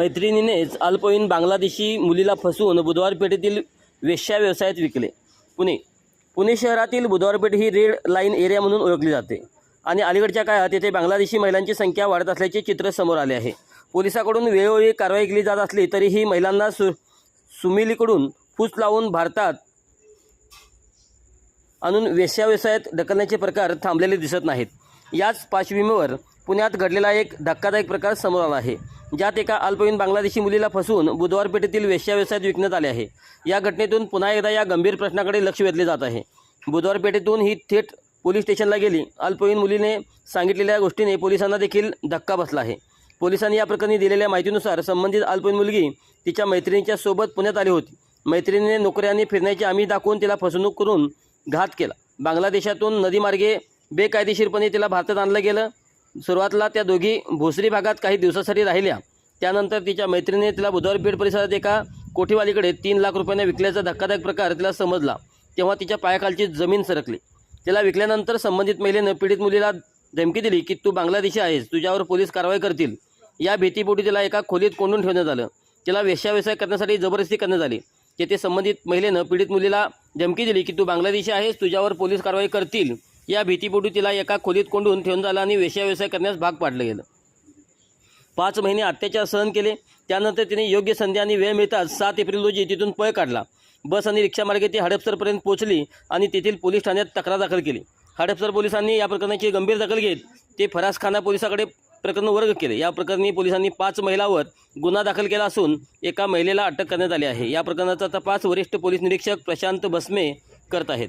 मैत्रिणीनेच अल्पवयीन बांगलादेशी मुलीला फसवून बुधवार पेठेतील वेश्या व्यवसायात विकले. पुणे. पुणे शहरातील बुधवार पेठ ही रेड लाईन एरिया म्हणून ओळखली जाते आणि अलीकडच्या काळात येथे बांगलादेशी महिलांची संख्या वाढत असल्याचे चित्र समोर आले आहे. पोलिसाकडून वेळोवेळी कारवाई केली जात असली तरीही महिलांना सु सुमिलीकडून फूस लावून भारतात आणून वेश्या व्यवसायात ढकलण्याचे प्रकार थांबलेले दिसत नाहीत. याच पार्श्वभूमीवर पुण्यात घडलेला एक धक्कादायक प्रकार समोर आला आहे. ज्यात एका अल्पवयीन बांगलादेशी मुलीला फसवून बुधवार पेठेतील वेश्या व्यवसायात विकण्यात आले आहे. या घटनेतून पुन्हा एकदा या गंभीर प्रश्नाकडे लक्ष वेधले जात आहे. बुधवार पेठेतून ही थेट पोलीस स्टेशनला गेली. अल्पवयीन मुलीने सांगितलेल्या गोष्टीने पोलिसांना देखील धक्का बसला आहे. पोलिसांनी या प्रकरणी दिलेल्या माहितीनुसार संबंधित अल्पवयीन मुलगी तिच्या मैत्रिणीच्या सोबत पुण्यात आली होती. मैत्रिणीने नोकऱ्यांनी फिरण्याची आम्ही दाखवून तिला फसवणूक करून घात केला. बांगलादेशातून नदीमार्गे बेकायदेशीरपणे तिला भारतात आणलं गेलं. सुरुवातीला त्या दोघी भोसरी भागात काही दिवसासाठी राहिल्या. त्यानंतर तिच्या मैत्रिणीने तिला बुधवारपेठ परिसरात एका कोठीवालीकडे तीन लाख रुपयांना विकल्याचा धक्कादायक प्रकार तिला समजला. तेव्हा तिच्या पायाखालची जमीन सरकली. तिला विकल्यानंतर संबंधित महिलेनं पीडित मुलीला धमकी दिली की तू बांगलादेशी आहेस तुझ्यावर पोलीस कारवाई करतील. या भीतीपोटी तिला एका खोलीत कोंडून ठेवण्यात आलं. तिला वेश्याव्यवसाय करण्यासाठी जबरदस्ती करण्यात आली. तेथे संबंधित महिलेनं पीडित मुलीला धमकी दिली की तू बांगलादेशी आहेस तुझ्यावर पोलीस कारवाई करतील. या भीतीपोटी तिला एका खोलीत कोंडून ठेवून झाला आणि वेश्याव्यवसाय करण्यास भाग पाडलं गेलं. पाच महिने अत्याचार सहन केले. त्यानंतर तिने योग्य संधी आणि वेळ मिळताच सात एप्रिल रोजी तिथून पळ काढला. बस आणि रिक्षामार्गे ती हडपसरपर्यंत पोहोचली आणि तेथील पोलीस ठाण्यात तक्रार दाखल केली. हडपसर पोलिसांनी या प्रकरणाची गंभीर दखल घेत ते फरासखाना पोलिसाकडे प्रकरण वर्ग केले. या प्रकरणी पोलिसांनी पाच महिलांवर गुन्हा दाखल केला असून एका महिलेला अटक करण्यात आली आहे. या प्रकरणाचा तपास वरिष्ठ पोलीस निरीक्षक प्रशांत बसमे करत आहेत.